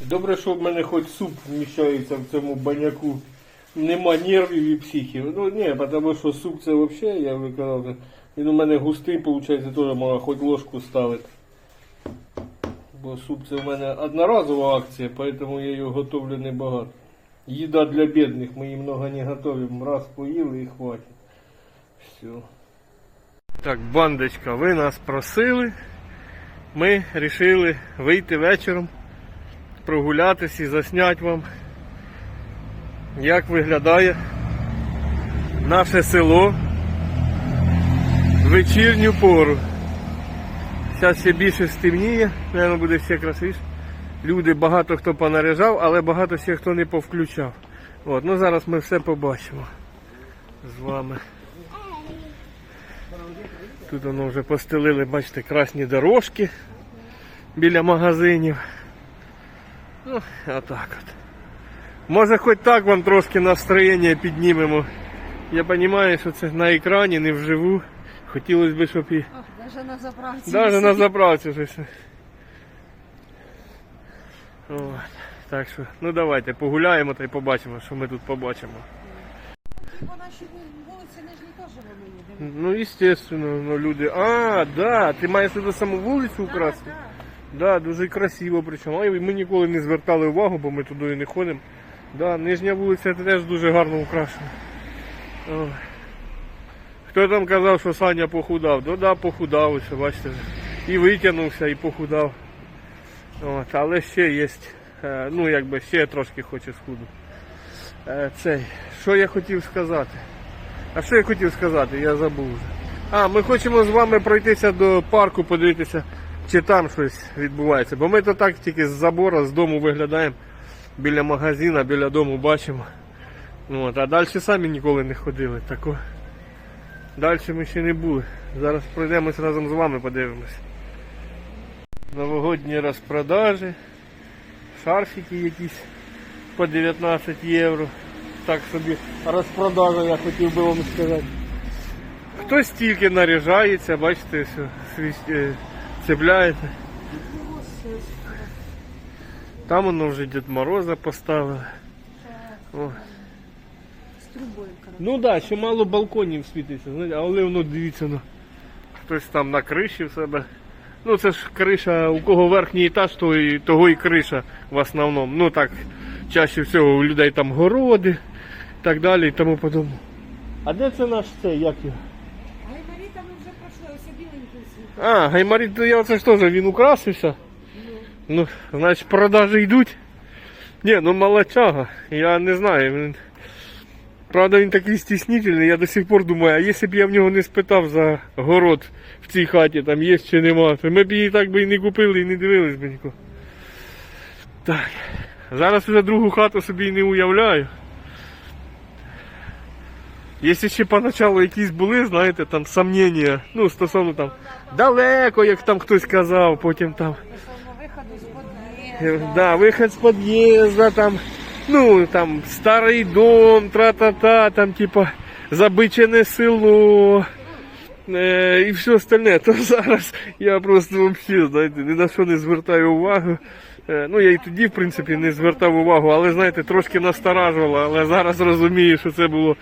Добре, що в мене хоч суп вміщається в цьому баняку. Нема нервів і психів. Ну ні, тому що суп це взагалі, я вже казав, він у мене густий, виходить, теж можна хоч ложку ставити. Бо суп це в мене одноразова акція, поэтому я його готовлю небагато. Їда для бідних, ми її много не готовимо. Раз поїли і хватить. Все. Так, бандочка, ви нас просили. Ми вирішили вийти вечором, прогулятися і засняти вам, як виглядає наше село в вечірню пору. Зараз ще більше стемніє, мабуть, буде ще красивіше. Люди багато хто понаряжав, але багато ще хто не повключав. От, ну зараз ми все побачимо з вами. Тут воно вже постелили, бачите, красні дорожки біля магазинів. Ну, отак от. Може хоч так вам трошки настроєння піднімемо. Я розумію, що це на екрані, не вживу. Хотілося б, щоб і даже на заправці. Даже на заправці щось. От. Так що, ну давайте погуляємо та й побачимо, що ми тут побачимо. По нашій вулиці Нижній теж вони їдемо. Ну, естественно, ну люди. А, да, ти маєш туди саму вулицю украсти? Да, дуже красиво причому. А ми ніколи не звертали увагу, бо ми туди не ходимо. Да, нижня вулиця теж дуже гарно украшена. Хто там казав, що Саня похудав? Ну да, похудав, ось, бачите. І витягнувся, і похудав. От, але ще є. е, Ну, якби ще трошки хоче схуду. Е, Цей. Що я хотів сказати? А що я хотів сказати? Я забув вже. А, ми хочемо з вами пройтися до парку, подивитися, чи там щось відбувається. Бо ми то так тільки з забора, з дому виглядаємо біля магазина, біля дому бачимо. Ну, От, а далі самі ніколи не ходили. Тако. Далі ми ще не були. Зараз пройдемось разом з вами, подивимось. Новогодні розпродажі, шарфики якісь по 19 євро. Так собі розпродажа, я хотів би вам сказати. Хтось тільки наряжається, бачите, все, свіс- е. Там воно вже Дід Мороза поставили. О. З трубою. Ну так, да, ще мало балконів світиться, знаєте, але воно дивіться, ну, хтось там на криші в себе. Ну це ж криша, у кого верхній етаж, то і, того і криша в основному. Ну так, чаще всього у людей там городи і так далі і тому подобне. А де це наш цей, як його? Гаймаріта ми вже пройшли, ось біленький світ. А, гаймарит, то я оце ж теж він украсився. Ну, значить, продажі йдуть. Ні, ну молодчага. Я не знаю. Він... Правда, він такий стіснительний, я до сих пор думаю, а якщо б я в нього не спитав за город в цій хаті, там є чи нема, то ми б її так би і не купили і не дивились би нікого. Так. Зараз вже другу хату собі не уявляю. Якщо ще поначалу якісь були, знаєте, там сомнення, ну, стосовно там далеко, як там хтось казав, потім там Стосовно виходу з Э, під'їзду. Да, выход с подъезда, там, ну, там, старый дом, тра-та-та, там, типа, забичене село, е, і все остальне. То зараз я просто вообще, знаєте, ні на що не звертаю увагу. Е, ну, я і тоді, в принципі, не звертав увагу, але, знаєте, трошки насторажувало, але зараз розумію, що це було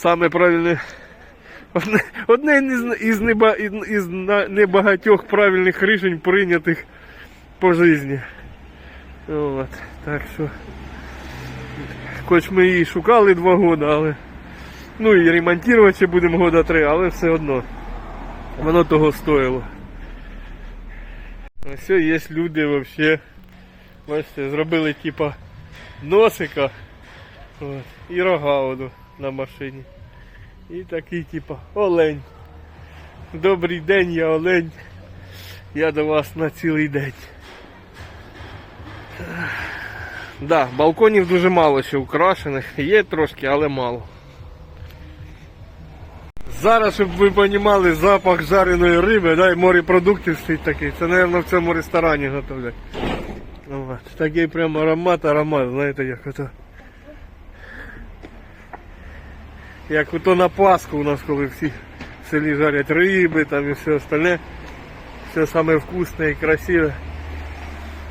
саме правильне. Одне, із, із, небагатьох правильних рішень прийнятих по житті. От, так що. Хоч ми її шукали два роки, але. Ну і ремонтувати будемо года три, але все одно. Воно того стоїло. Ось є люди взагалі. Бачите, зробили типа носика от, і рога воно на машині. І такий типа олень. Добрий день, я олень. Я до вас на цілий день. Да, балконів дуже мало ще украшених. Є трошки, але мало. Зараз, щоб ви розуміли, запах жареної риби, да, і морепродуктів стоїть такий. Це, мабуть, в цьому ресторані готовлять. От. Такий прям аромат, аромат, знаєте, як ото. Як ото на Пасху у нас, коли всі в селі жарять риби там і все остальне. Все саме вкусне і красиве.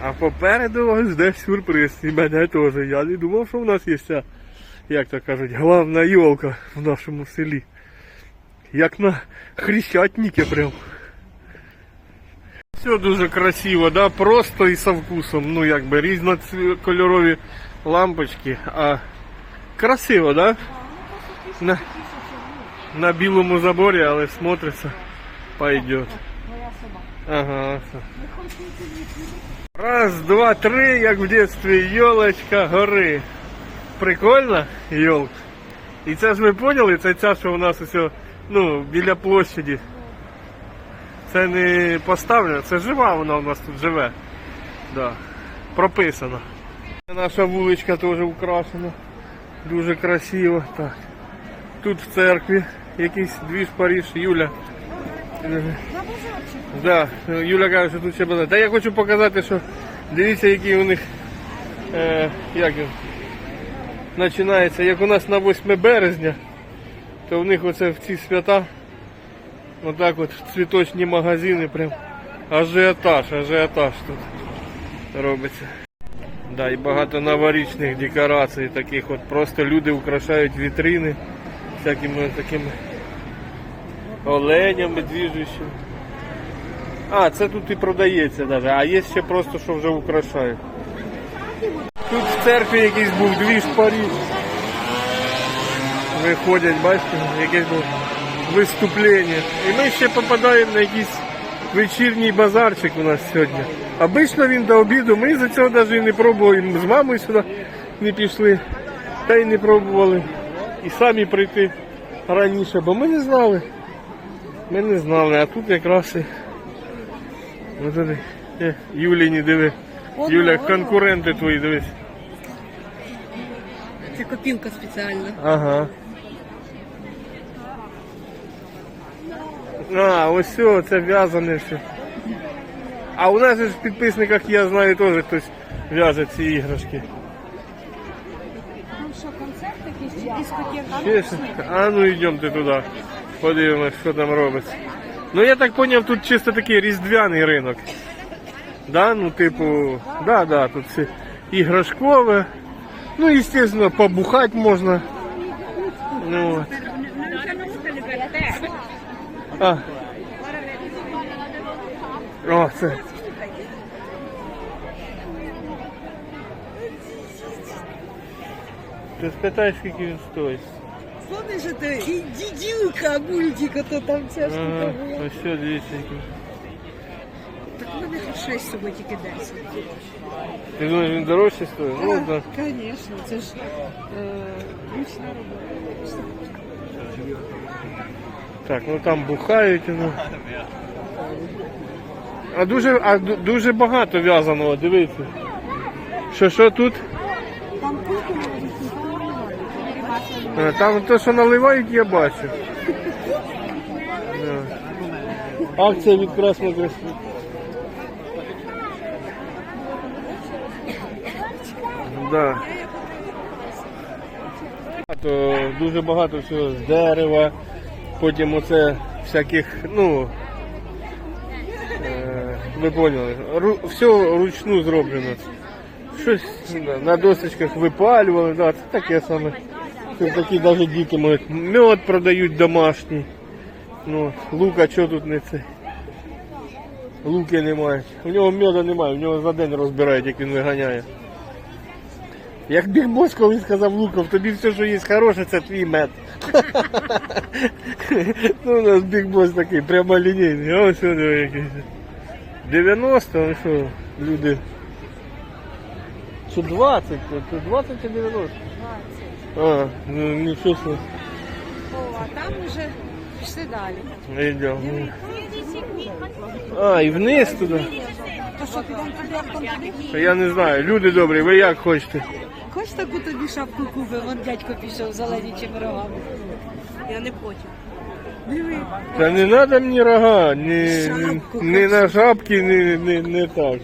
А попереду вас жде сюрприз. І мене теж. Я не думав, що в нас є ця, як то кажуть, главна йолка в нашому селі. Як на хрещатнике прям. Все дуже красиво, да? просто і со вкусом. Ну якби різнокольорові лампочки. А красиво, да? На, на білому заборі, але смотриться пойдет. Ага. Раз, два, три, як в дитинстві, йолочка гори. Прикольно, йолка. І це ж ви поняли, це ця, що у нас ось, ну, біля площаді. Це не поставлено, це жива вона у нас тут живе. Да. Прописано. Наша вуличка теж украшена. Дуже красиво. Так. Тут в церкві якийсь двіж Париж, Юля. е. Да, Юля каже, що тут ще базар. Та я хочу показати, що дивіться, які у них е, як починається, як у нас на 8 березня, то в них оце в ці свята, отак от цвіточні магазини, прям ажіотаж, ажіотаж тут робиться. Да, і багато новорічних декорацій таких от просто люди украшають вітрини всякими такими оленями, двіжущими. А, це тут і продається навіть, а є ще просто, що вже украшають. Тут в церкві якийсь був двіж Париж. Виходять, бачите, якесь було виступлення. І ми ще попадаємо на якийсь вечірній базарчик у нас сьогодні. Обично він до обіду, ми за цього навіть і не пробували, з мамою сюди не пішли, та й не пробували. І самі прийти раніше, бо ми не знали. Ми не знали, а тут якраз і Ось. Е, Юліні диви. Юля, конкуренти твої дивись. Це копілка спеціальна. Ага. А, ось все, це в'язане все. А у нас ж в підписниках, я знаю, теж хтось в'яже ці іграшки. чи дискотека? Ще ж- А ну йдемте туди. Подивимось, що там робиться. Ну я так зрозумів, тут чисто такий різдвяний ринок. Да, ну типу, да, да, тут все іграшкове. Ну, естественно, побухати можна. Ну, от. А. О, це. Ти спитай, скільки він стоїть. Помниш, це і дідюка мультик, ото там Ага, штука була. ось що, дивіться. який. Так в мене хоч 6 з собою тільки 10. Ти думаєш, він дорожче стоїть? Ну, так. Звісно, це ж е, ручна робота. Так, ну там бухають, ну. А дуже, а ду- дуже багато в'язаного, дивіться. Що що тут? Там кульку можуть А, Там те, що наливають, я бачу. Акція від Красного Кресла. Да. Дуже багато всього з дерева, потім оце всяких, ну, е, ви поняли, все ручну зроблено. Щось на досочках випалювали, да, це таке саме. Такі навіть діти можуть. Мед продають домашній. Ну, лука що тут не це. Луки немає. У нього меда немає, у нього за день розбирають, як він виганяє. Як Біг Бос колись сказав Луков, тобі все, що є хороше, це твій мед. ну, у нас Біг Бос такий прямолінійний. Ось сюди якийсь. 90, ну що, люди. Чи 20? Це 20 чи 90? А, ну нічого собі. О, а там вже пішли далі. Йдемо. А, і вниз туди. То що, підемо туди, а потім туди? Я не знаю, люди добрі, ви як хочете? Хоч таку тобі шапку купив, вон дядько пішов зеленічими рогами. Я не хочу. Диви. Та не треба мені рога, ні, ні, ні на шапки, ні, ні, не так.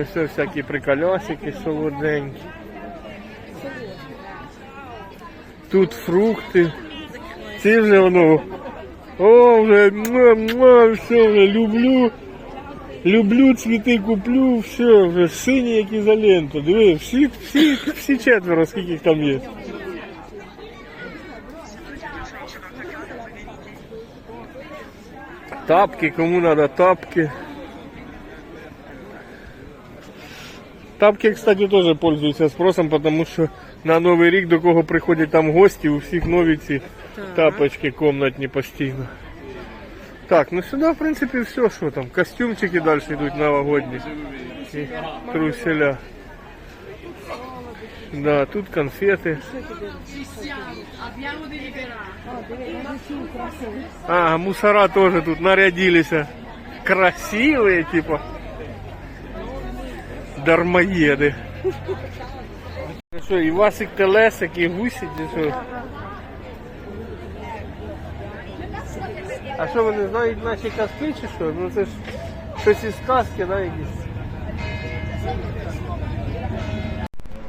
Ось це всякі приколясики солоденькі. Тут фрукти. Ці вже воно О, вже муа, муа, все вже люблю. Люблю цвіти, куплю, все, вже сині, як ізолента. Диви, всі, всі, всі четверо, скільки їх там є. Тапки, кому надо тапки. Тапки, кстати, тоже пользуются спросом, потому что на Новый рік до кого приходять там гості, у всіх нові ці тапочки комнатні постійно. Так, ну сюди, в принципі, все, що там. Костюмчики далі йдуть новогодні. І труселя. Да, тут конфети. А, мусора тоже тут нарядились. Красивые, типа. Дармоеды. Що, і Васик Телесик, і гусі, чи що? А що вони знають наші казки чи що? Ну це ж щось із казки, да, якісь.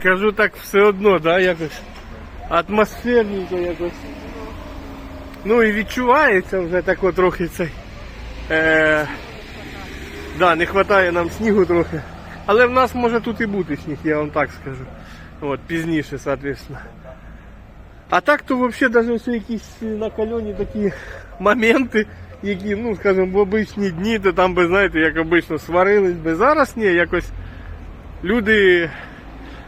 Кажу так все одно, да, якось атмосферненько якось. Ну і відчувається вже так трохи цей. Е, да, не вистачає нам снігу трохи. Але в нас може тут і бути сніг, я вам так скажу. От, пізніше, соответственно. А так то взагалі навіть якісь накальоні такі моменти, які, ну, скажімо, в обичні дні, то там би, знаєте, як обично сварились би. Зараз ні, якось люди,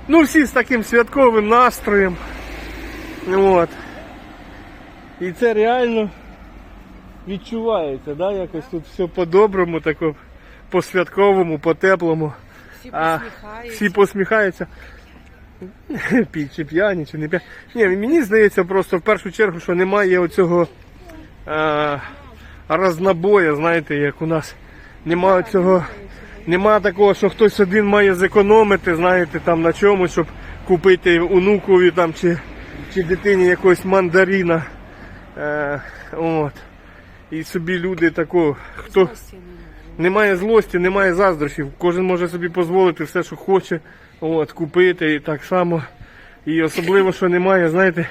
ну всі з таким святковим настроєм. От. І це реально відчувається, да? якось тут все по-доброму, тако, по-святковому, по-теплому. Всі А, посміхаються. всі посміхаються. Пі- Чи п'яні, чи не п'яні. Ні, мені здається просто в першу чергу, що немає оцього е, рознобою, знаєте, як у нас. Немає цього, немає такого, що хтось один має зекономити, знаєте, там на чомусь, щоб купити онукові там чи, чи дитині якогось мандаріна. Е, от. І собі люди такого, хто. Немає. Немає злості, немає заздрощів. Кожен може собі дозволити все, що хоче, от, купити і так само. І особливо, що немає, знаєте,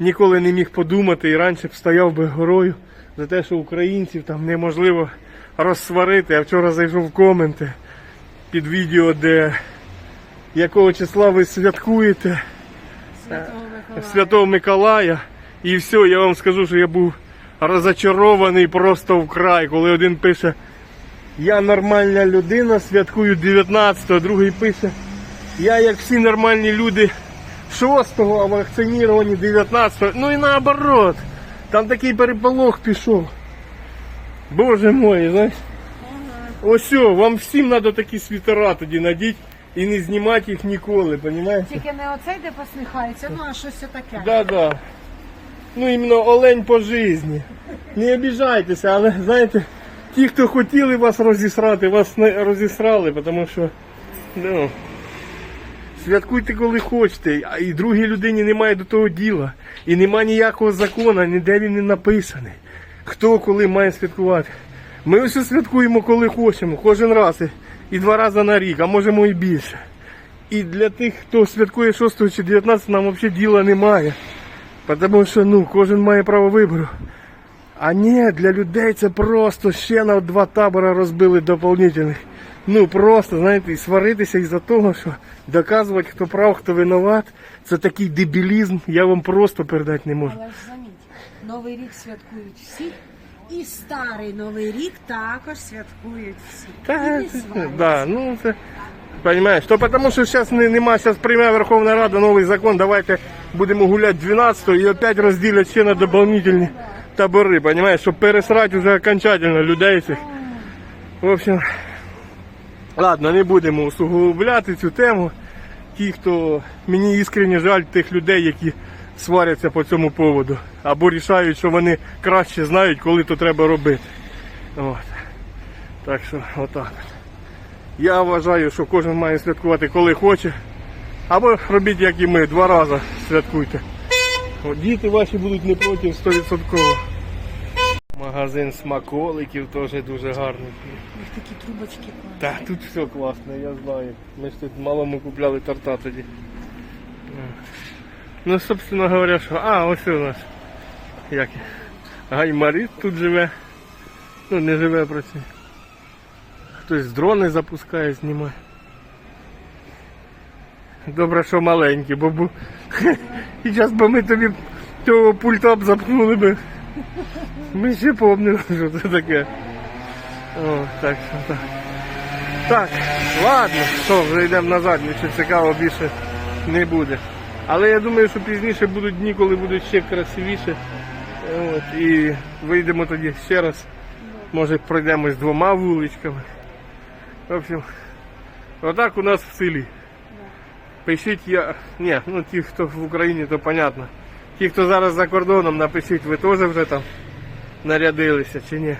ніколи не міг подумати і раніше б стояв би горою за те, що українців там неможливо розсварити. Я вчора зайшов в коменти під відео, де якого числа ви святкуєте Святого Миколая. Святого Миколая. І все, я вам скажу, що я був розочарований просто вкрай, коли один пише, я нормальна людина, святкую 19-го, другий пише, я як всі нормальні люди 6-го, а вакциновані 19-го. Ну і наоборот. Там такий переполох пішов. Боже мой, знаєш. Ось, вам всім треба такі світера тоді надіть і не знімати їх ніколи, розумієте? Тільки не оцей, де посміхається, ну а щось таке. Да, да. Ну іменно олень по житті. Не обіжайтеся, але знаєте, ті, хто хотіли вас розісрати, вас не розісрали, тому що ну, святкуйте коли хочете, і другій людині немає до того діла. І нема ніякого закону, ніде він не написаний. Хто коли має святкувати. Ми все святкуємо коли хочемо, кожен раз і два рази на рік, а можемо і більше. І для тих, хто святкує 6 чи 19, нам взагалі діла немає. Тому що ну, кожен має право вибору. А ні, для людей це просто ще на два табора розбили дополнительних. Ну просто, знаєте, і сваритися із-за того, що доказувати, хто прав, хто винуват, це такий дебілізм, я вам просто передати не можу. Але ж заміть, Новий рік святкують всі, і старий Новий рік також святкують всі. Та, і не це- да, ну це, понимаешь, то потому що зараз не, нема, зараз прийме Верховна Рада новий закон, давайте будемо гуляти 12 і опять розділять ще на дополнительні табори, понимаешь, щоб пересрати вже окончательно людей цих. В общем, ладно, не будемо усугубляти цю тему. Ті, хто мені іскренне жаль тих людей, які сваряться по цьому поводу, або рішають, що вони краще знають, коли то треба робити. От. Так що, отак. от. Я вважаю, що кожен має святкувати коли хоче. Або робіть, як і ми, два рази святкуйте. Діти ваші будуть не проти 100%. Магазин смаколиків теж дуже гарний. Їх такі трубочки класні. Так, тут все класно, я знаю. Ми ж тут малому купляли торта тоді. Ну, собственно говоря, що. А, ось у нас. Як? Гаймарит тут живе. Ну, не живе, працює. Хтось дрони запускає, знімає. Добре, що маленькі, бо бу... і зараз би ми тобі того пульта б запхнули би. Ми ще помнили, що це таке. О, так що так. Так, ладно, що, вже йдемо назад, нічого цікавого більше не буде. Але я думаю, що пізніше будуть дні, коли будуть ще красивіше. От, і вийдемо тоді ще раз. Може пройдемось двома вуличками. В общем, отак у нас в селі. Пишіть я. Ні, ну ті, хто в Україні, то понятно. Ті, хто зараз за кордоном, напишіть, ви теж вже там нарядилися чи ні.